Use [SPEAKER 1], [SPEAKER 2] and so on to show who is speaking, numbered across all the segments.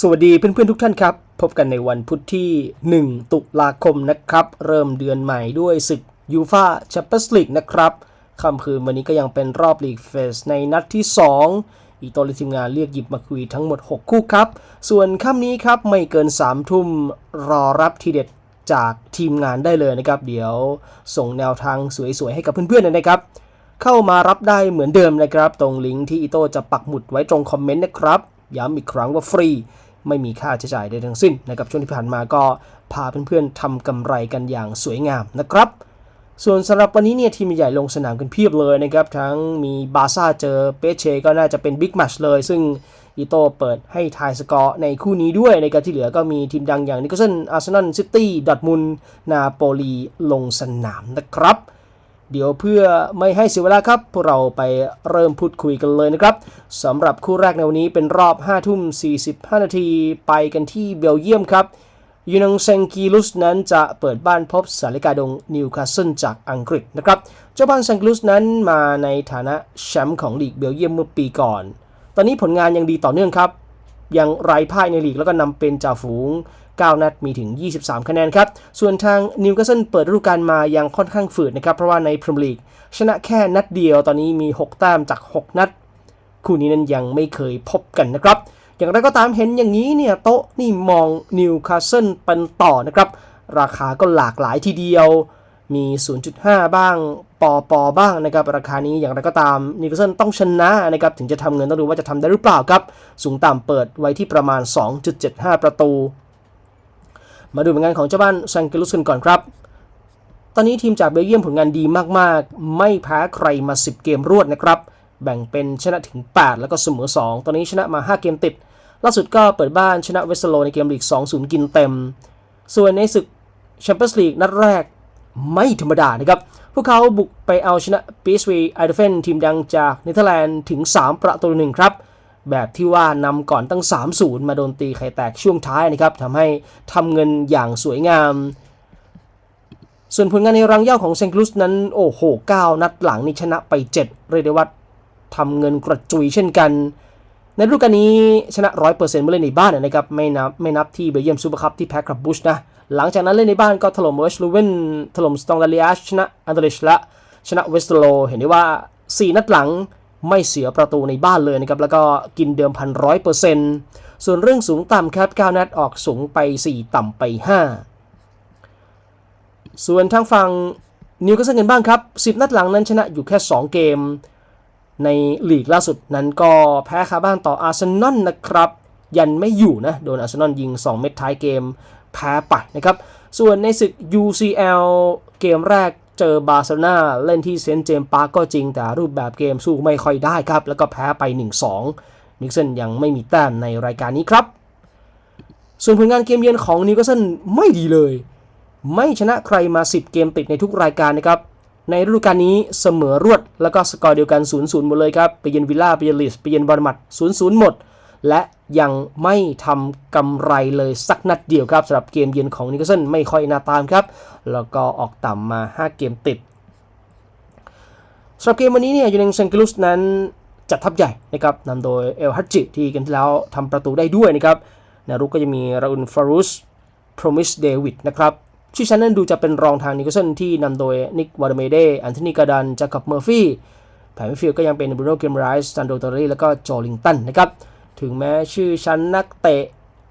[SPEAKER 1] สวัสดีเพื่อนๆทุกท่านครับ พบกันในวันพุธที่ 1 ตุลาคมนะครับ เริ่มเดือนใหม่ด้วยศึกยูฟาแชมเปี้ยนส์ลีกนะครับค่ำคืนวันนี้ก็ยังเป็นรอบลีกเฟสในนัดที่ 2 อีโตและทีมงานเรียกหยิบมาคุยทั้งหมด 6 คู่ครับ ส่วนค่ำนี้ครับไม่เกิน 3 ทุ่มรอรับทีเด็ดจากทีมงานได้เลยนะครับ เดี๋ยวส่งแนวทางสวยๆให้กับเพื่อนๆนะครับ เข้ามารับได้เหมือนเดิมนะครับ ตรงลิงก์ที่อีโต้จะปักหมุดไว้ตรงคอมเมนต์นะครับ ย้ำอีกครั้งว่าฟรี ไม่มีค่าใช้จ่ายใดทั้งสิ้นนะครับช่วงที่ผ่านมาก็พาเพื่อนๆทำกำไรกันอย่างสวยงามนะครับ ส่วนสำหรับวันนี้เนี่ยทีมใหญ่ลงสนามกันเพียบเลยนะครับทั้งมีบาซ่าเจอเปเชก็น่าจะเป็นบิ๊กแมช์เลย ซึ่งอีโต้เปิดให้ทายสกอร์ในคู่นี้ด้วยในการที่เหลือก็มีทีมดังอย่างนิโคลสันอาร์เซนอลซิตี้ดอทมุนนาโปลีลงสนามนะครับ เดี๋ยวเพื่อไม่ให้เสียเวลาครับ พวกเราไปเริ่มพูดคุยกันเลยนะครับสำหรับคู่แรกในวันนี้เป็นรอบ 5 ทุ่ม 45 นาที ไปกันที่เบลเยียมครับ ยูนังเซงกีลุสนั้นจะเปิดบ้านพบสาริกาดงนิวคาสเซิลจากอังกฤษนะครับ เจ้าบ้านเซงกีลุสนั้นมาในฐานะแชมป์ของลีกเบลเยียมเมื่อปีก่อน ตอนนี้ผลงานยังดีต่อเนื่องครับ ยังไร้พ่ายในลีกแล้วก็นำเป็นจ่าฝูง 9 นัดมีถึง 23 คะแนนครับ ส่วนทางนิวคาสเซิลเปิดฤดูกาลมายังค่อนข้างฝืดนะครับ เพราะว่าในพรีเมียร์ลีกชนะแค่นัดเดียวตอนนี้มี 6 แต้มจาก 6 นัด คู่นี้นั้นยังไม่เคยพบกันนะครับ อย่างไรก็ตามเห็นอย่างนี้เนี่ยโต๊ะนี่มองนิวคาสเซิลเป็นต่อนะครับ ราคาก็หลากหลายทีเดียวมี 0.5 บ้าง ปอปอบ้างนะครับ ราคานี้อย่างไรก็ตามนิวคาสเซิลต้องชนะนะครับ ถึงจะทำเงินต้องดูว่าจะทำได้หรือเปล่าครับ สูงต่ำเปิดไว้ที่ประมาณ 2.75 ประตู มาดูผลงานของเจ้าบ้านแซงเกลุสกันก่อนครับ ตอนนี้ทีมจากเบลเยียมผลงานดีมากๆ ไม่แพ้ใครมา 10 เกมรวดนะครับ แบ่งเป็นชนะถึง 8 แล้วก็เสมอ 2 ตอนนี้ชนะมา 5 เกมติด ล่าสุดก็เปิดบ้านชนะเวสต์โลในเกมลีก 2-0 กินเต็ม ส่วนในศึกแชมเปี้ยนส์ลีกนัดแรกไม่ธรรมดานะครับ พวกเขาบุกไปเอาชนะ PSV Eindhoven ทีมดังจากเนเธอร์แลนด์ถึง 3 ประตูหนึ่งครับ แบบที่ว่านำก่อนตั้ง 3-0 มาโดนตีไข่แตกช่วงท้ายนะครับทำให้ทำเงินอย่างสวยงาม ส่วนผลงานในรังเย่าของเซงคลุสนั้นโอ้โห 9 นัดหลังนี่ชนะไป 7 เรียกได้ว่าทำเงินกระจุยเช่นกัน ในฤดูกาลนี้ชนะ 100%เมื่อเล่นในบ้านนะครับไม่นับไม่นับที่เบลเยียมซูเปอร์คัพที่แพ้กับบุชนะหลังจากนั้นเล่นในบ้านก็ถล่มเวสต์ลูเวนถล่มสตองดาเลียชนะอันเดรชและชนะเวสต์โลเห็นได้ว่า 4 นัดหลัง ไม่เสียประตูในบ้านเลยนะครับ แล้วก็กินเดิมพันร้อยเปอร์เซ็นต์ส่วนเรื่องสูงต่ำครับ9นัดออกสูงไป 4 ต่ำไป 5 ส่วนทางฝั่งนิวคาสเซิลกันบ้างครับ 10 นัดหลังนั้นชนะอยู่แค่ 2 เกม ในลีกล่าสุดนั้นก็แพ้คาบ้านต่ออาร์เซนอลนะครับ ยันไม่อยู่นะ โดนอาร์เซนอลยิง 2 เม็ดท้ายเกมแพ้ไปนะครับ ส่วนในศึก UCL เกมแรก เจอบาร์เซโลนาเล่นที่เซนต์เจมส์ปาร์กก็จริงแต่รูปแบบเกมสู้ไม่ค่อยได้ครับ แล้วก็แพ้ไป 1-2 นิกเซนยังไม่มีแต้มในรายการนี้ครับ ส่วนผลงานเกมเยือนของนิวคาสเซิลไม่ดีเลย ไม่ชนะใครมา 10 เกมติดในทุกรายการนะครับ ในฤดูกาลนี้เสมอรวดแล้วก็สกอร์เดียวกัน 0-0 หมดเลยครับไปเยือนวิลล่าไปเยือนลีสไปเยือนบอร์มัด0-0 หมด และยังไม่ทำกำไรเลยสักนัดเดียวครับสำหรับเกมเยือนของนิวคาสเซิลไม่ค่อยน่าตามครับ แล้วก็ออกต่ำมา 5 เกมติดสำหรับเกมวันนี้เนี่ยยูเนนเซนกิลุสนั้นจัดทัพใหญ่นะครับนำโดยเอลฮัตจิที่กันที่แล้วทำประตูได้ด้วยนะครับในรุกก็จะมีราอุนฟารุสพรมิสเดวิดนะครับชื่อชั้นนั้นดูจะเป็นรองทางนิโคลสันที่นำโดยนิกวาร์เมเดอันโทนีกาดันจากับเมอร์ฟี่แผนมิฟิลก็ยังเป็นบรูโน่เกมไรส์ซันโดตอรีแล้วก็โจลิงตันนะครับ ถึงแม้ชื่อชั้นนักเตะ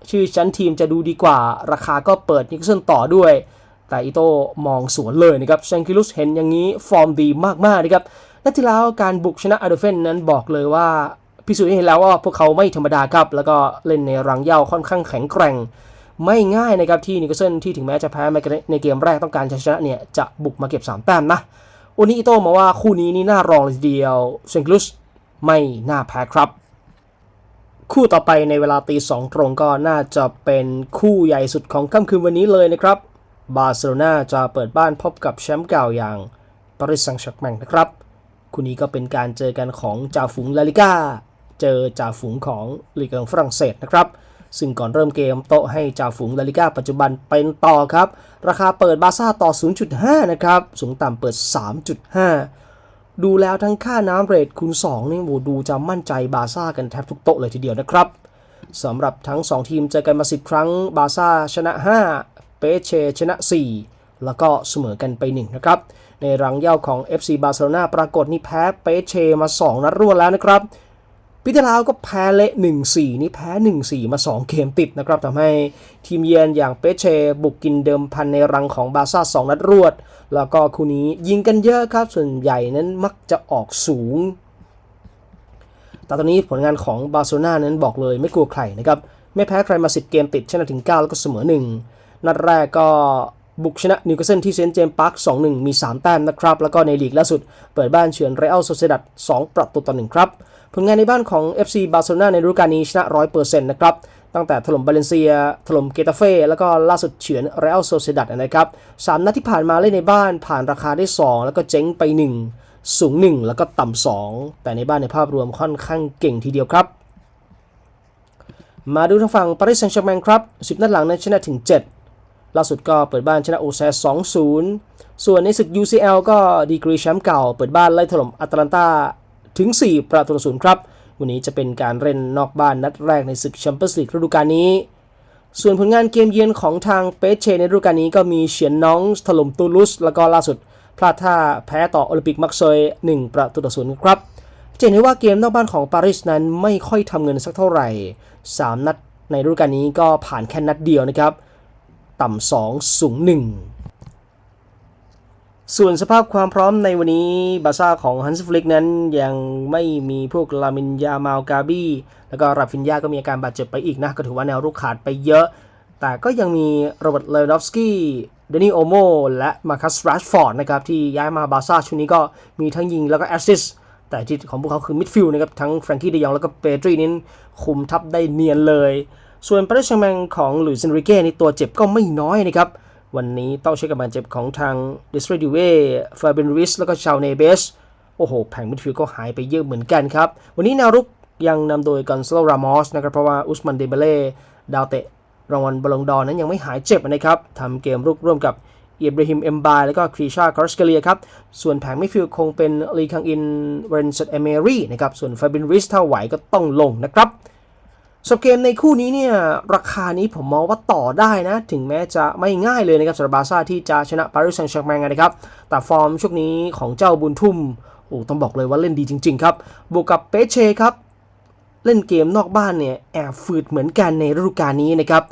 [SPEAKER 1] ชื่อชั้นทีมจะดูดีกว่า ราคาก็เปิดนิโคลสันต่อด้วย แต่อิโต้มองสวนเลยนะครับเซนคิลุสเห็นอย่างนี้ฟอร์มดีมากๆนะครับนัดที่แล้วการบุกชนะอาร์เดเฟนนั้นบอกเลยว่าพิสูจน์ให้เห็นแล้วว่าพวกเขาไม่ธรรมดาครับ แล้วก็เล่นในรังเย่าค่อนข้างแข็งแกร่ง ไม่ง่ายนะครับที่นิโคลสันที่ถึงแม้จะแพ้ในเกมแรกต้องการชนะเนี่ยจะบุกมาเก็บ 3 แต้มนะวันนี้อิโต้มาว่าคู่นี้นี่น่ารองเลยทีเดียวเซนคิลุสไม่น่าแพ้ครับ คู่ต่อไปในเวลาตีสองตรงก็น่าจะเป็นคู่ใหญ่สุดของค่ำคืนวันนี้เลยนะครับ บาร์เซโลนาจะเปิดบ้านพบกับแชมป์เก่าอย่างปารีสแซงต์แชร์แมงนะครับ คู่นี้ก็เป็นการเจอกันของจ่าฝูงลาลิก้า เจอจ่าฝูงของลีกองฝรั่งเศสนะครับ ซึ่งก่อนเริ่มเกมโต๊ะให้จ่าฝูงลาลิก้าปัจจุบันเป็นต่อครับ ราคาเปิดบาซ่าต่อ 0.5 นะครับ สูงต่ำเปิด 3.5 ดูแล้วทั้งค่าน้ำเรทคูณ2นี่โหดูจะมั่นใจบาซ่ากันแทบทุกโต๊ะเลยทีเดียวนะครับสำหรับทั้ง 2 ทีมเจอกันมา 10 ครั้งบาซ่าชนะ 5 เปเชชนะ 4 แล้วก็เสมอกันไป 1 นะครับ ในรังเย่าของ FC บาร์เซโลนาปรากฏนี่แพ้เปเชมา 2 นัดรวดแล้วนะครับ ปีที่แล้วก็แพ้เละ 1-4 นี่แพ้ 1-4 มา 2 เกมติดนะครับทำให้ทีมเยือนอย่างเปเช บุกกินเดิมพันในรังของบาร์ซ่า 2 นัดรวด แล้วก็คู่นี้ยิงกันเยอะครับ ส่วนใหญ่นั้นมักจะออกสูง แต่ตอนนี้ผลงานของบาร์เซโลนานั้นบอกเลยไม่กลัวใครนะครับ ไม่แพ้ใครมา 10 เกมติดชนะถึง 9 แล้วก็เสมอ 1 นัดแรกก็บุกชนะนิวคาสเซิลที่เซนต์เจมส์พาร์ค 2-1 มี 3 แต้มนะครับ แล้วก็ในลีกล่าสุด เปิดบ้านเฉือนเรอัลโซเซดัด 2 ประตูต่อ 1 ครับ ผลงานในบ้านของ FC บาร์เซโลนาในฤดูกาลนี้ชนะ100%นะครับตั้งแต่ถล่มบาเลนเซีย ถล่มเกตาเฟ่ แล้วก็ล่าสุดเฉือนเรอัลโซเซดัดนะครับสามนัดที่ผ่านมาเล่นในบ้านผ่านราคาได้ 2 แล้วก็เจ๊งไป 1 สูง 1 แล้วก็ต่ำ2 แต่ในบ้านในภาพรวมค่อนข้างเก่งทีเดียวครับ มาดูทางฝั่งปารีสแซงต์แชร์แมงครับ 10 นัดหลังนั้นชนะถึง 7 ล่าสุดก็เปิดบ้านชนะโอแซส2-0 ส่วนในศึก UCL ก็ดีกรีแชมป์เก่า เปิดบ้านไล่ถล่มอัตแลนตา ถึง 4 ประตูต่อศูนย์ครับ วันนี้จะเป็นการเล่นนอกบ้านนัดแรกในศึกแชมเปี้ยนส์ลีกฤดูกาลนี้ ส่วนผลงานเกมเยือนของทางเปเชในฤดูกาลนี้ก็มีเฉียนน้องถล่มตูลุสแล้วก็ล่าสุดพลาดท่าแพ้ต่อโอลิมปิกมักเซย1 ประตูต่อศูนย์ครับจะเห็นได้ว่าเกมนอกบ้านของปารีสนั้นไม่ค่อยทำเงินสักเท่าไหร่ 3 นัดในฤดูกาลนี้ก็ผ่านแค่นัดเดียวนะครับ ต่ำ2สูง 1 ส่วนสภาพความพร้อมในวันนี้บาซ่าของฮันส์ฟลิกนั้นยังไม่มีพวกลามินยามาลกาบี้แล้วก็ราฟินยาก็มีอาการบาดเจ็บไปอีกนะ ก็ถือว่าแนวรุกขาดไปเยอะ แต่ก็ยังมีโรเบิร์ตเลวดอฟสกี้เดนี่โอโมและมาคัสแรชฟอร์ดนะครับ ที่ย้ายมาบาซ่าชุดนี้ก็มีทั้งยิงแล้วก็แอสซิสต์แต่ที่ของพวกเขาคือมิดฟิลด์นะครับ ทั้งแฟรงกี้เดยองแล้วก็เปตรีนี้คุมทัพได้เนียนเลย ส่วนปารีสแซงแมงของหลุยส์เซนริเก้นี่ตัวเจ็บก็ไม่น้อยนะครับ วันนี้ต้องเช็คกับบาดเจ็บของทางดิสเตรดิเวฟาเบนริสแล้วก็ชาวเนเบสโอ้โห แผงมิดฟิลด์ก็หายไปเยอะเหมือนกันครับ วันนี้แนวรุกยังนำโดยกอนซาโลรามอสนะครับ เพราะว่าอุสมันเดเบเล่ดาวเตะรางวัลบอลงดอร์นั้นยังไม่หายเจ็บนะครับทำเกมรุกร่วมกับอียบราฮิมเอมบายแล้วก็ครีชาคอร์สเกเลียครับ ส่วนแผงมิดฟิลด์คงเป็นลีคังอินเรนเซตเอเมรีนะครับ ส่วนฟาเบนริสถ้าไหวก็ต้องลงนะครับ สำหรับเกมในคู่นี้เนี่ยราคานี้ผมมองว่าต่อได้นะ ถึงแม้จะไม่ง่ายเลยนะครับสำหรับบาซ่าที่จะชนะปารีสแซงต์แชร์แมงนะครับ แต่ฟอร์มช่วงนี้ของเจ้าบุญทุ่มโอ้ต้องบอกเลยว่าเล่นดีจริง ๆ ครับบวกกับเปเชครับเล่นเกมนอกบ้านเนี่ยแอบฝืดเหมือนกันในฤดูกาลนี้นะครับ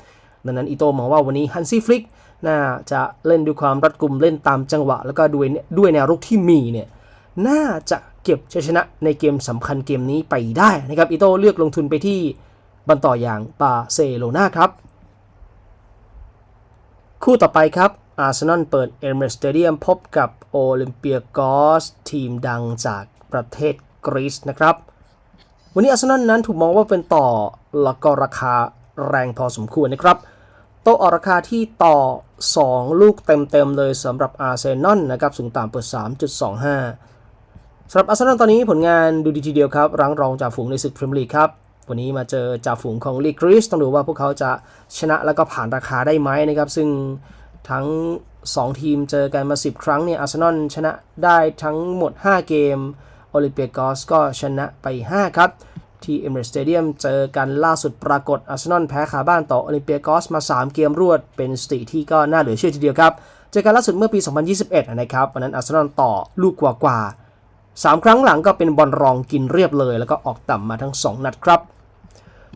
[SPEAKER 1] ดังนั้นอิโต้มองว่าวันนี้ฮันซี่ฟลิกน่าจะเล่นด้วยความรัดกุมเล่นตามจังหวะ แล้วก็ด้วยด้วยแนวรุกที่มีเนี่ยน่าจะเก็บชัยชนะในเกมสำคัญเกมนี้ไปได้นะครับอิโต้เลือกลงทุนไปที่ บันต่ออย่างบาเซโลนาครับ คู่ต่อไปครับอาร์เซนอลเปิดเอเมสเตเดียมพบกับโอลิมเปียกอสทีมดังจากประเทศกรีซนะครับ วันนี้อาร์เซนอลนั้นถูกมองว่าเป็นต่อแล้วก็ราคาแรงพอสมควรนะครับโตออกราคาที่ต่อ 2 ลูกเต็มๆเลยสำหรับอาร์เซนอลนะครับสูงต่ำเปิด 3.25สำหรับอาร์เซนอลตอนนี้ผลงานดูดีทีเดียวครับรังรองจากฝูงในศึกพรีเมียร์ลีกครับ วันนี้มาเจอจ่าฝูงของลีกกรีซต้องดูว่าพวกเขาจะชนะแล้วก็ผ่านราคาได้ไหมนะครับ ซึ่งทั้ง 2 ทีมเจอกันมา 10 ครั้งเนี่ยอาร์เซนอลชนะได้ทั้งหมด 5 เกมโอลิมเปียกอสก็ชนะไป 5 ครับ ที่เอเมเรสเตเดียมเจอกันล่าสุดปรากฏอาร์เซนอลแพ้ขาบ้านต่อโอลิมเปียกอสมา 3 เกมรวดเป็นสติที่ก็น่าเหลือเชื่อทีเดียวครับเจอกันล่าสุดเมื่อปี 2021 นะครับวันนั้นอาร์เซนอลต่อลูกกว่าๆสามครั้งหลังก็เป็นบอลรองกินเรียบเลย แล้วก็ออกต่ำมาทั้ง 2 นัดครับ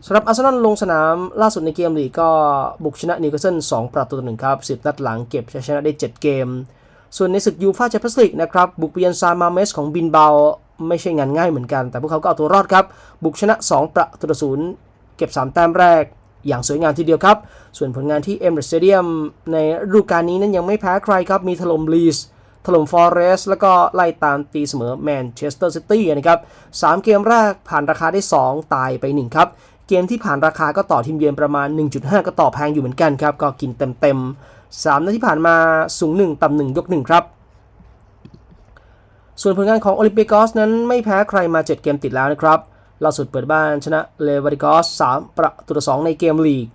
[SPEAKER 1] สำหรับอาร์เซนอลลงสนามล่าสุดในเกมลีกก็บุกชนะนิวคาสเซิล2ประตูต่อหนึ่งครับ10 นัดหลังเก็บชัยชนะได้ 7 เกม ส่วนในศึกยูฟ่าแชมเปี้ยนส์ลีกนะครับบุกเบียนซามาเมสของบินเบาไม่ใช่งานง่ายเหมือนกัน แต่พวกเขาก็เอาตัวรอดครับ บุกชนะ 2 ประตูต่อศูนย์เก็บ 3 แต้มแรก อย่างสวยงามทีเดียวครับ ส่วนผลงานที่เอมเรสเตเดียมในฤดูกาลนี้นั้นยังไม่แพ้ใครครับ มีถล่มลีสถล่มฟอร์เรสแล้วก็ไล่ตามตีเสมอแมนเชสเตอร์ซิตี้นะครับสามเกมแรกผ่านราคาได้ 2 ตายไป 1 ครับ เกมที่ผ่านราคาก็ต่อทีมเยือนประมาณ 1.5 ก็ต่อแพงอยู่เหมือนกันครับ ก็กินเต็มๆ3นัดที่ผ่านมาสูง 1 ต่ำ1ยก 1 ครับ ส่วนผลงานของโอลิมปียกอสนั้นไม่แพ้ใครมา 7 เกมติดแล้วนะครับล่าสุดเปิดบ้านชนะเลวาริกอส3ประตูต่อ2ในเกมลีก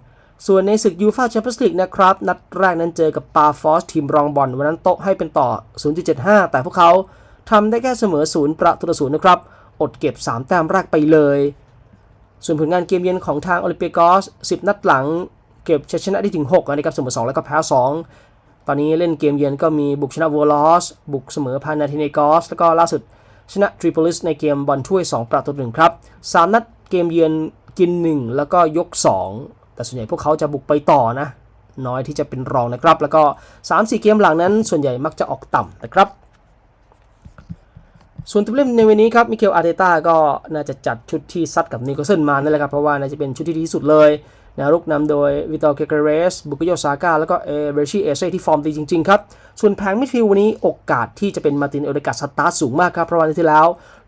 [SPEAKER 1] ส่วนในศึกยูฟ่าแชมเปี้ยนส์ลีกนะครับ นัดแรกนั้นเจอกับปาฟอสทีมรองบอลวันนั้นโต๊ะให้เป็นต่อ 0.75 แต่พวกเขาทำได้แค่เสมอ 0 ประตูต่อ0นะครับ อดเก็บ 3 แต้มแรกไปเลย ส่วนผลงานเกมเยือนของทางโอลิมเปียกอส 10 นัดหลัง เก็บชัยชนะได้ถึง6นะครับเสมอ2แล้วก็แพ้2 ตอนนี้เล่นเกมเยือนก็มีบุกชนะวอลลอส บุกเสมอพานาธิเนกอส แล้วก็ล่าสุดชนะทริโพลิสในเกมบอลถ้วย 2 ประตูหนึ่งครับ 3 นัดเกมเยือนกิน 1 แล้วก็ยก 2 แต่ส่วนใหญ่พวกเขาจะบุกไปต่อนะ น้อยที่จะเป็นรองนะครับ แล้วก็ 3-4 เกมหลังนั้น ส่วนใหญ่มักจะออกต่ำนะครับ ส่วนตัวเล่นในวันนี้ครับมิเคลอาร์เตต้าก็น่าจะจัดชุดที่ซัดกับนิโคลเซนมานั่นแหละครับ เพราะว่าน่าจะเป็นชุดที่ดีที่สุดเลยแนวรุกนำโดยวิตอลเกเกเรส บุกโยซาก้า แล้วก็เอเบรชิเอเซ่ที่ฟอร์มดีจริง ๆ ครับ ส่วนแผงมิดฟิลด์วันนี้โอกาสที่จะเป็นมาตินเอเดกาสตาร์สูงมากครับ เพราะวันที่แล้ว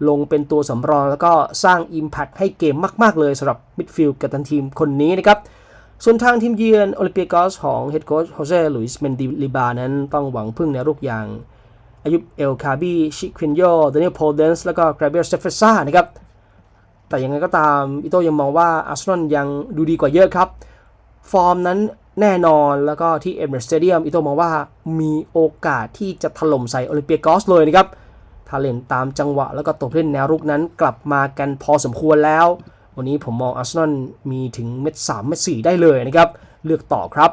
[SPEAKER 1] ลงเป็นตัวสำรองแล้วก็สร้าง Impact ให้เกมมาก ๆ เลยสำหรับมิดฟิลด์กับทันทีมคนนี้นะครับ ส่วนทางทีมเยือนโอลิมเปียกอสของเฮดโค้ชโฮเซ่ลุยส์เมนดิลิบานั้นต้องหวังพึ่งแนวรุกอย่าง อายุเอลคาบีชิควินโยเดนิลโพเดนส์แล้วก็กราเบียลสเตฟเฟซ่านะครับ แต่ยังไงก็ตามอิโต้ยังมองว่าอาร์เซนอลยังดูดีกว่าเยอะครับ ฟอร์มนั้นแน่นอนแล้วก็ที่เอเมอร์สเตเดียมอิโต้มองว่ามีโอกาสที่จะถล่มใส่โอลิมเปียกอสเลยนะครับถ้าเลนตามจังหวะ แล้วก็ตัวเล่นแนวรุกนั้นกลับมากันพอสมควรแล้ว วันนี้ผมมองอาร์เซนอลมีถึงเม็ด3เม็ด4ได้เลยนะครับ เลือกต่อครับ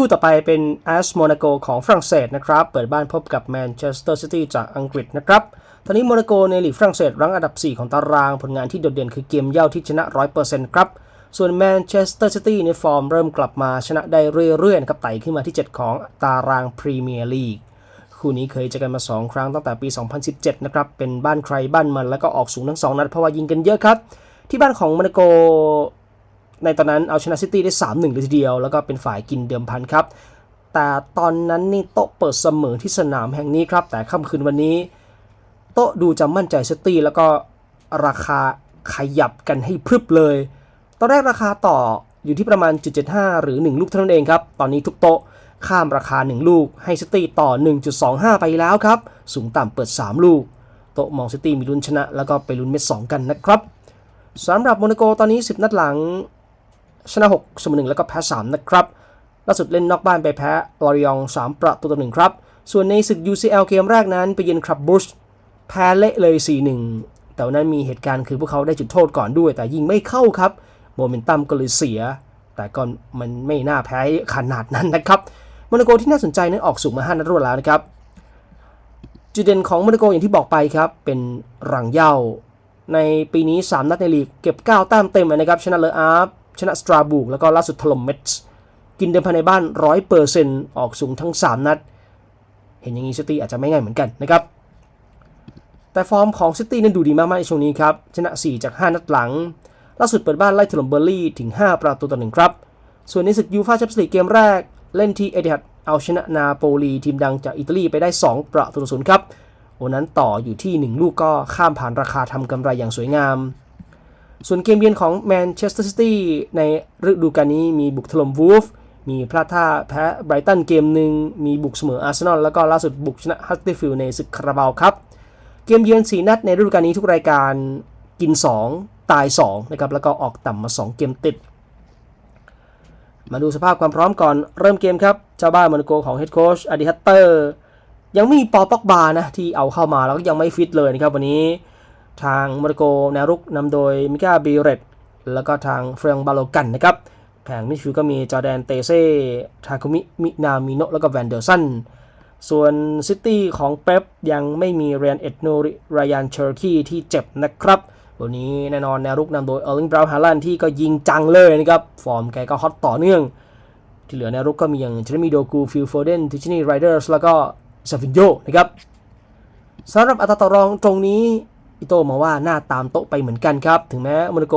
[SPEAKER 1] คู่ต่อไปเป็นแอสโมนาโกของฝรั่งเศสนะครับ เปิดบ้านพบกับแมนเชสเตอร์ซิตี้จากอังกฤษนะครับ ตอนนี้โมนาโกในลีกฝรั่งเศสรั้งอันดับ 4 ของตาราง ผลงานที่โดดเด่นคือเกมเย่าที่ชนะ 100%ครับ ส่วนแมนเชสเตอร์ซิตี้ในฟอร์มเริ่มกลับมาชนะได้เรื่อยๆนะครับไต่ขึ้นมาที่ 7 ของตารางพรีเมียร์ลีกคู่นี้เคยเจอกันมา 2 ครั้งตั้งแต่ปี 2017 นะครับ เป็นบ้านใครบ้านมันแล้วก็ออกสูงทั้ง 2 นัดเพราะว่ายิงกันเยอะครับ ที่บ้านของโมนาโก ในตอนนั้นเอาชนะซิตี้ได้ 3-1เลยทีเดียว แล้วก็เป็นฝ่ายกินเดิมพันครับ แต่ตอนนั้นนี่โต๊ะเปิดเสมอที่สนามแห่งนี้ครับ แต่ค่ำคืนวันนี้ โต๊ะดูจะมั่นใจซิตี้แล้วก็ราคาขยับกันให้พรึบเลย ตอนแรกราคาต่ออยู่ที่ประมาณ 7.75 หรือ 1 ลูกเท่านั้นเองครับ ตอนนี้ทุกโต๊ะข้ามราคา 1 ลูก ให้ซิตี้ต่อ 1.25 ไปแล้วครับ สูงต่ำเปิด 3 ลูก โต๊ะมองซิตี้มีลุ้นชนะ แล้วก็ไปลุ้นเม็ด2กันนะครับสำหรับโมนาโกตอนนี้ 10 นัดหลัง ชนะ6เสมอ1แล้วก็แพ้ 3 นะครับ ล่าสุดเล่นนอกบ้านไปแพ้ลอริอง 3 ประตูต่อ1ครับ ส่วนในศึก UCL เกมแรกนั้นไปเยือนคลับบูชแพ้เละเลย 4-1 แต่วันนั้นมีเหตุการณ์คือพวกเขาได้จุดโทษก่อนด้วย แต่ยิงไม่เข้าครับ โมเมนตัมก็เลยเสีย แต่ก็มันไม่น่าแพ้ขนาดนั้นนะครับโมนาโกที่น่าสนใจนั้นออกสูงมา 5 นัดรวดแล้วนะครับจุดเด่นของโมนาโกอย่างที่บอกไปครับเป็นรังเหย้าในปีนี้ 3 นัดในลีกเก็บ 9 แต้มเต็มเลยนะครับชนะเลออาร์ฟ ชนะสตราบูกแล้วก็ล่าสุดถล่มเมทส์กินเดิมพันในบ้าน 100%ออกสูงทั้ง 3 นัด เห็นอย่างนี้ซิตี้อาจจะไม่ง่ายเหมือนกันนะครับ แต่ฟอร์มของซิตี้นั้นดูดีมากๆในช่วงนี้ครับ ชนะ 4 จาก 5 นัดหลัง ล่าสุดเปิดบ้านไล่ถล่มเบอร์ลี่ถึง 5 ประตูต่อหนึ่งครับ ส่วนในศึกยูฟ่าแชมเปี้ยนส์ลีกเกมแรก เล่นที่เอติฮัดเอาชนะนาโปลีทีมดังจากอิตาลีไปได้ 2 ประตูต่อศูนย์ครับวันนั้นต่ออยู่ที่ 1 ลูกก็ข้ามผ่านราคาทำกำไรอย่างสวยงาม ส่วนเกมเยือนของแมนเชสเตอร์ซิตี้ในฤดูกาลนี้มีบุกถล่มวูฟมีพลาดท่าแพ้ไบรตันเกมหนึ่งมีบุกเสมออาร์เซนอลแล้วก็ล่าสุดบุกชนะฮัตเตอร์ฟิลด์ในศึกคาราบาวครับ เกมเยือน 4 นัดในฤดูกาลนี้ทุกรายการกิน 2 ตาย2นะครับแล้วก็ออกต่ำมา 2 เกมติด มาดูสภาพความพร้อมก่อนเริ่มเกมครับเจ้าบ้านโมนโกของเฮดโค้ชอดีฮัตเตอร์ยังไม่มีปอปอกบานะที่เอาเข้ามาแล้วก็ยังไม่ฟิตเลยนะครับวันนี้ ทางโมนาโกแนวรุกนำโดยมิก้าบิเรตแล้วก็ทางเฟรงบาโลกันนะครับแผงมิดฟิลด์ก็มีจอแดนเตเซ่ทาคุมิมินามิโนแล้วก็แวนเดอร์สันส่วนซิตี้ของเป๊ปยังไม่มีเรียนเอ็ดโนรยันเชอร์คีที่เจ็บนะครับวันนี้แน่นอนแนวรุกนำโดยเออร์ลิงบราวน์ฮาลันที่ก็ยิงจังเลยนะครับ ฟอร์มแกก็ฮอตต่อเนื่อง ที่เหลือแนวรุกก็มีอย่างเจเรมีโดกูฟิลโฟเดนทิชนีไรเดอร์สแล้วก็ซาฟินโยนะครับสำหรับอัตราต่อรองตรงนี้ อิโต้มองว่าหน้าตามโต๊ะไปเหมือนกันครับ ถึงแม้โมนาโก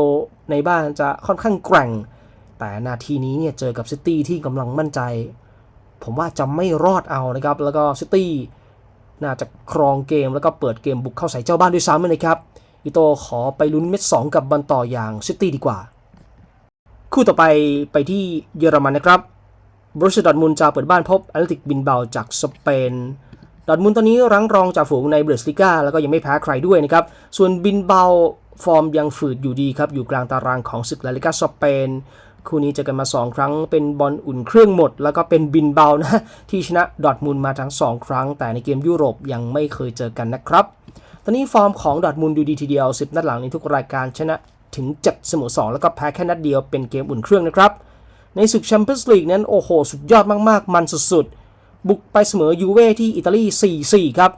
[SPEAKER 1] ในบ้านจะค่อนข้างแกร่ง แต่นาทีนี้เนี่ยเจอกับซิตี้ที่กำลังมั่นใจ ผมว่าจะไม่รอดเอานะครับ แล้วก็ซิตี้น่าจะครองเกมแล้วก็เปิดเกมบุกเข้าใส่เจ้าบ้านด้วยซ้ำนะครับ อิโต้ขอไปลุ้นเม็ด 2 กับบอลต่ออย่างซิตี้ดีกว่า คู่ต่อไปไปที่เยอรมันนะครับบรูเซดอร์ทมุนจะเปิดบ้านพบแอตเลติกบินเบาจากสเปน ดอทมุนตอนนี้รั้งรองจากฝูงในเบรสลิก้าแล้วก็ยังไม่แพ้ใครด้วยนะครับ ส่วนบินเบาฟอร์มยังฝืดอยู่ดีครับ อยู่กลางตารางของศึกลาลิกาสเปนคู่นี้เจอกันมา 2 ครั้งเป็นบอลอุ่นเครื่องหมด แล้วก็เป็นบินเบานะที่ชนะดอทมุนมาทั้ง 2 ครั้ง แต่ในเกมยุโรปยังไม่เคยเจอกันนะครับ ตอนนี้ฟอร์มของดอทมุนด์ดูดีทีเดียว 10 นัดหลังในทุกรายการชนะถึง7เสมอ2 แล้วก็แพ้แค่นัดเดียวเป็นเกมอุ่นเครื่องนะครับ ในศึกแชมเปี้ยนส์ลีกนั้นโอ้โห สุดยอดมากๆ มันสุดๆ บุกไปเสมอยูเว่ที่อิตาลี 4-4 ครับ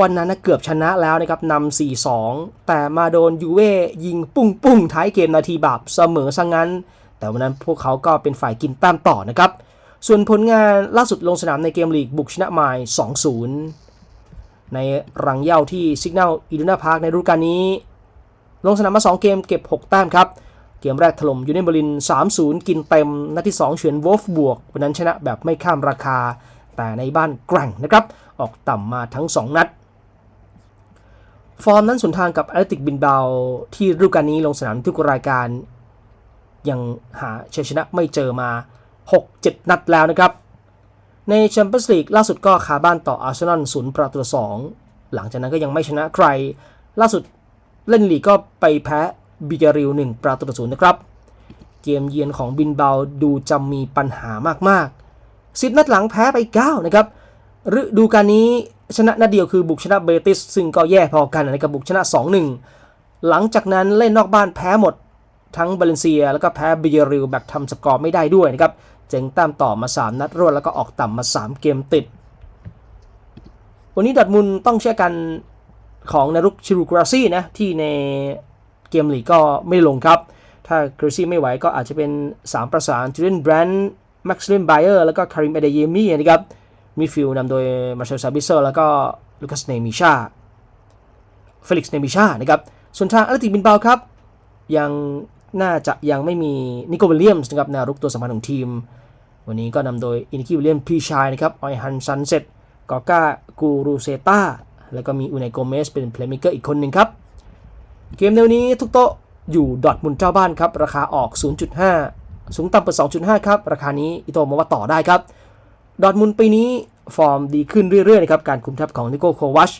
[SPEAKER 1] วันนั้นนะเกือบชนะแล้วนะครับนำ 4-2 แต่มาโดนยูเว่ยิงปุ้งปุ้งท้ายเกมนาทีบาปเสมอซะงั้น แต่วันนั้นพวกเขาก็เป็นฝ่ายกินแต้มต่อนะครับ ส่วนผลงานล่าสุดลงสนามในเกมลีกบุกชนะไมล์2-0 ในรังเย้าที่ซิก n น l อีดูนาพาร์คในฤดูกาลนี้ ลงสนามมา 2 เกมเก็บ 6 แต้มครับ เกมแรกถล่มยูเนนเบอร์ลิน 3-0 กินเต็ม นัดที่ 2 เฉือนวอลฟบวก วันนั้นชนะแบบไม่ข้ามราคา แต่ในบ้านแกร่งนะครับ ออกต่ำมาทั้ง 2 นัด ฟอร์มนั้นสวนทางกับแอตเลติกบินเบาที่ฤดูกาลนี้ลงสนามทุกรายการ ยังหาชัยชนะไม่เจอมา 6-7 นัดแล้วนะครับ ในแชมเปี้ยนส์ลีกล่าสุดก็คาบ้านต่ออาร์เซนอลศูนย์ประตูสองหลังจากนั้นก็ยังไม่ชนะใคร ล่าสุดเล่นลีกก็ไปแพ้บิการิล1ประตูต่อศูนย์นะครับ เกมเยือนของบินเบาดูจะมีปัญหามากๆ สิบนัดหลังแพ้ไป 9 นะครับฤดูกาลนี้ชนะนัดเดียวคือบุกชนะเบติส ซึ่งก็แย่พอกันนะครับบุกชนะ 2-1 หลังจากนั้นเล่นนอกบ้านแพ้หมดทั้งบาเลนเซีย แล้วก็แพ้บิเยริลแบบทำสกอร์ไม่ได้ด้วยนะครับเจ๋งตามต่อมา 3 นัดรวดแล้วก็ออกต่ำมา 3 เกมติด วันนี้ดอร์ทมุนด์ต้องเชื่อกันของนารุกชิรุกราซี่นะที่ในเกมลีกก็ไม่ลงครับ ถ้ากราซี่ไม่ไหวก็อาจจะเป็น 3 ประสานจูเลียนแบรนด์ แม็กซ์ลินไบเออร์แล้วก็คาริมเอเดเยมี่นะครับมิดฟิลด์นำโดยมาร์เชลซาบิเซอร์แล้วก็ลูคัสเนมิชาเฟลิกซ์เนมิชานะครับส่วนทางอลติบินเบาครับ ยังน่าจะยังไม่มีนิโคลวิลเลียมส์นะครับแนวรุกตัวสำคัญของทีม วันนี้ก็นำโดยอินิคิวิลเลียมพี่ชายนะครับออยฮันซันเซตกอก้ากูรูเซตาแล้วก็มีอูไนโกเมสเป็นเพลย์เม k เกอร์อีกคนหนึ่งครับ เกมแนวนี้ทุกโต๊ะอยู่ดอทมุนเจ้าบ้านครับ ราคาออก 0.5 สูงต่ำเปิด2.5 ครับ ราคานี้อิโตมองว่าต่อได้ครับ ดอทมุนปีนี้ฟอร์มดีขึ้นเรื่อยๆนะครับ การคุมทัพของนิโคโควัช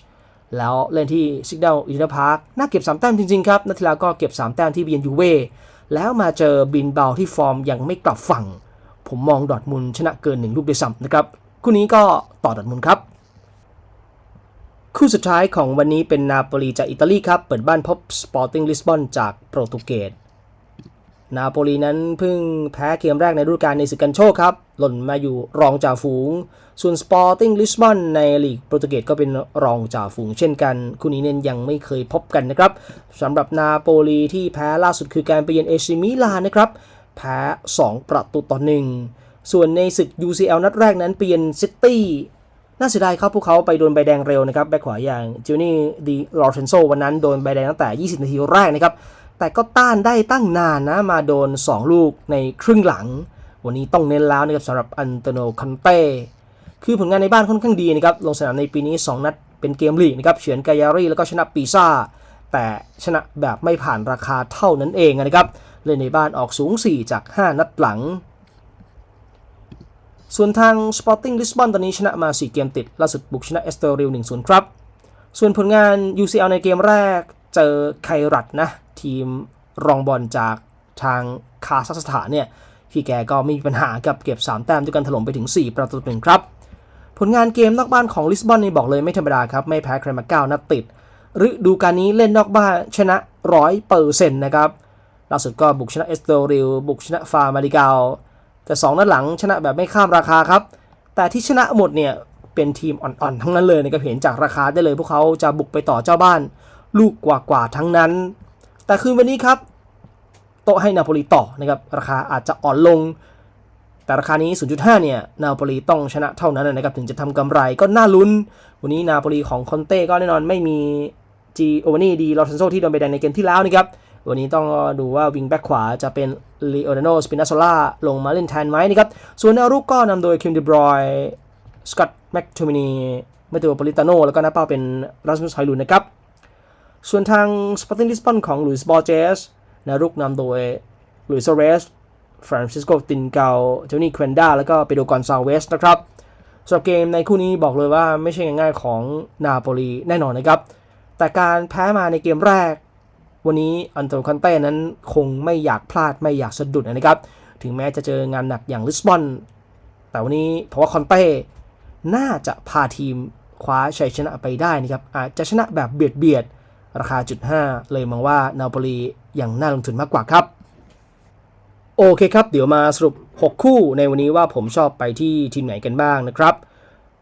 [SPEAKER 1] แล้วเล่นที่ซิกเดลอินเตอร์พาร์คน่าเก็บ 3 แต้มจริงๆครับ นัดที่แล้วก็เก็บ 3 แต้มที่เบียนยูเว่แล้วมาเจอบินเบาที่ฟอร์มยังไม่กลับฝั่ง ผมมองดอทมุนชนะเกิน1ลูกด้วยซ้ำนะครับคู่นี้ก็ต่อดอทมุนครับ คู่สุดท้ายของวันนี้เป็นนาโปลีจากอิตาลีครับ เปิดบ้านพบสปอร์ติ้งลิสบอนจากโปรตุเกส นาโปลีนั้นเพิ่งแพ้เกมแรกในฤดูกาลในศึกกันโชคครับ หล่นมาอยู่รองจ่าฝูง ส่วน Sporting Lisbon ในลีกโปรตุเกสก็เป็นรองจ่าฝูงเช่นกัน คู่นี้เน้นยังไม่เคยพบกันนะครับสำหรับนาโปลีที่แพ้ล่าสุดคือการไปเยือนเอซิมิลานนะครับ แพ้ 2 ประตูต่อหนึ่งส่วนในศึก UCL นัดแรกนั้นเปลี่ยนซิตี้น่าเสียดายครับพวกเขาไปโดนใบแดงเร็วนะครับแบ็คขวาอย่างจิวนี่ดีลอเรนโซวันนั้นโดนใบแดงตั้งแต่ 20 นาทีแรกนะครับ แต่ก็ต้านได้ตั้งนานนะมาโดน 2 ลูกในครึ่งหลัง วันนี้ต้องเน้นแล้วนะครับสำหรับอันโตโนคันเต้คือผลงานในบ้านค่อนข้างดีนะครับลงสนามในปีนี้ 2 นัดเป็นเกมลีกนะครับเฉือนกายารีแล้วก็ชนะปีซ่า แต่ชนะแบบไม่ผ่านราคาเท่านั้นเองนะครับเล่นในบ้านออกสูง 4 จาก 5 นัดหลัง ส่วนทาง Sporting Lisbon ตอนนี้ชนะมา 4 เกมติดล่าสุดบุกชนะเอสเตอริล1-0 ครับ ส่วนผลงาน UCL ในเกมแรกเจอไครัตนะ ทีมรองบอลจากทางคาซัคสถานเนี่ยพี่แกก็ไม่มีปัญหากับเก็บ 3 แต้มด้วยกันถล่มไปถึง 4 ประตูต่อหนึ่งครับ ผลงานเกมนอกบ้านของลิสบอนนี่บอกเลยไม่ธรรมดาครับ ไม่แพ้ใครมา9นัดติดฤดูกาลนี้เล่นนอกบ้านชนะร้อยเปอร์เซ็นต์นะครับล่าสุดก็บุกชนะเอสเตริลบุกชนะฟาร์มาริกาแต่2นัดหลังชนะแบบไม่ข้ามราคาครับ แต่ที่ชนะหมดเนี่ยเป็นทีมอ่อนๆทั้งนั้นเลยนะครับเห็นจากราคาได้เลย พวกเขาจะบุกไปต่อเจ้าบ้าน ลูกกว่าๆทั้งนั้น แต่คืนวันนี้ครับ โตให้นาโปลีต่อนะครับ ราคาอาจจะอ่อนลง แต่ราคานี้ 0.5 เนี่ย นาโปลีต้องชนะเท่านั้นนะครับ ถึงจะทำกำไรก็น่าลุ้น วันนี้นาโปลีของคอนเต้ก็แน่นอนไม่มีจีโอวานี่ดีลอเรนโซที่โดนใบแดงในเกมที่แล้วนะครับ วันนี้ต้องดูว่าวิงแบ็กขวาจะเป็นลีโอนาโนสปินาโซล่าลงมาเล่นแทนไหมนะครับ ส่วนแนวรุกก็นำโดยคิมเดบรอยสกอตแม็กทูมินีเมเตโอปลิตาโนแล้วก็หน้าเป้าเป็นรัสมุสไฮลุนนะครับ ส่วนทาง Sporting Lisbon ของลุยส์บอร์เจสนวรุกนำโดยลุยส์โซเรสฟรานซิสโกตินเกาเจนี่เควนด้าแล้วก็เปโดกอนซาเวสนะครับสำหรับเกมในคู่นี้บอกเลยว่าไม่ใช่ง่ายๆของนาโปลีแน่นอนนะครับ แต่การแพ้มาในเกมแรก วันนี้อันโตคันเต้นั้นคงไม่อยากพลาดไม่อยากสะดุดนะครับ ถึงแม้จะเจองานหนักอย่างลิสบอน แต่วันนี้เพราะว่าคอนเต้น่าจะพาทีมคว้าชัยชนะไปได้นะครับอาจจะชนะแบบเบียดเบียด ราคาจุด5เลยมองว่านาโปลียังน่าลงทุนมากกว่าครับ โอเคครับ เดี๋ยวมาสรุป 6 คู่ในวันนี้ว่าผมชอบไปที่ทีมไหนกันบ้างนะครับ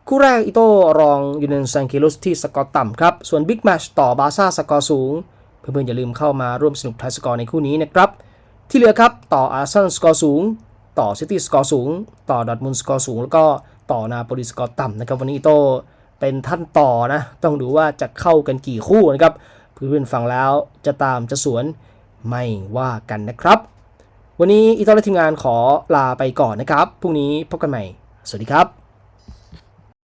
[SPEAKER 1] คู่แรกอิโต้รองยูเนนซังคิลุสที่สกอร์ต่ำครับ ส่วนบิ๊กแมชต่อบาซ่าสกอร์สูง เพื่อนๆอย่าลืมเข้ามาร่วมสนุกทายสกอร์ในคู่นี้นะครับ ที่เหลือครับ ต่ออาร์เซนสกอร์สูง ต่อซิตี้สกอร์สูง ต่อดอทมุนสกอร์สูง แล้วก็ต่อนาโปลีสกอร์ต่ำนะครับวันนี้อิโต้เป็นท่านต่อนะ ต้องดูว่าจะเข้ากันกี่คู่นะครับ เพื่อนๆฟังแล้วจะตามจะสวนไม่ว่ากันนะครับ วันนี้อิโต้และทีมงานขอลาไปก่อนนะครับ พรุ่งนี้พบกันใหม่ สวัสดีครับ